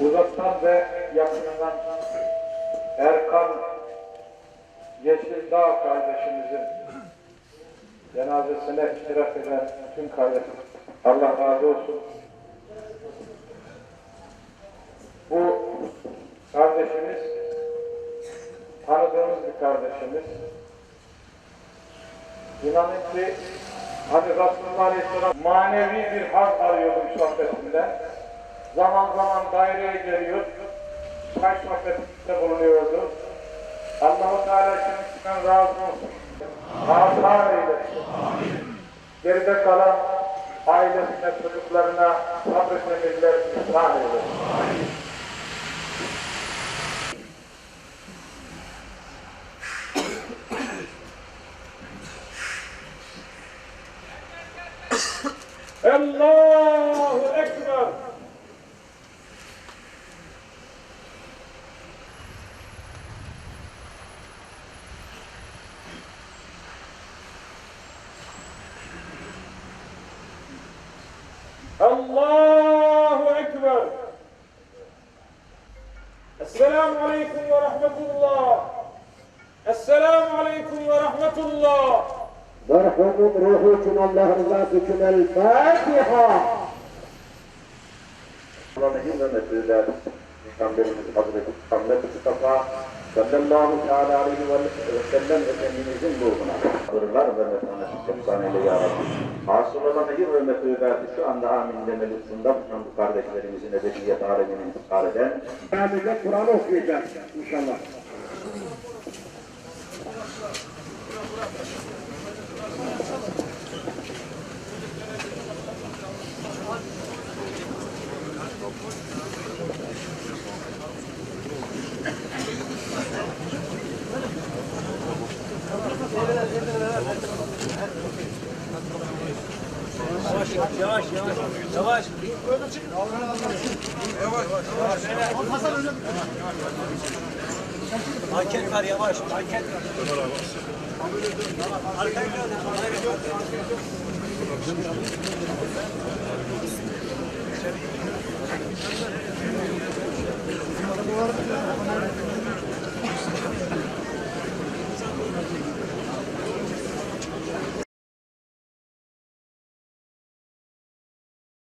Uzaktan ve yakından Erkan Yeşildağ kardeşimizin cenazesine iştirak eden tüm kardeşim Allah razı olsun. Bu kardeşimiz tanıdığımız bir kardeşimiz. İnanın ki hani Resulullah Aleyhisselam manevi bir haz arıyordum sohbetinden. Zaman zaman daireye geliyor, çay sohbetinde bulunuyordu. Allah-u Teala kendisinden razı olsun. Mazhar eylesin. Geride kalan ailesine, çocuklarına sabır emirler ihsan eylesin. Allahu الله أكبر. السلام عليكم ورحمة الله. السلام عليكم ورحمة الله. مرحبا روحكم الله رضاكم الفاتحة. الله نعيذنا بالله نحمد حضرتك حمدك استطاع sallallahu teala aleyhi ve sellem Efendimizin ruhuna sabırlar ve metaneti ihsan eyle ya Rabbi. Hasıl olan hayır ve metübeti şu anda amin demelisinde bulunan bu kardeşlerimizin ebediyet alemine intikal eden Sadece Kur'an okuyacağız inşallah. Market var yavaş, market var. Arkaya dön, arkaya dön.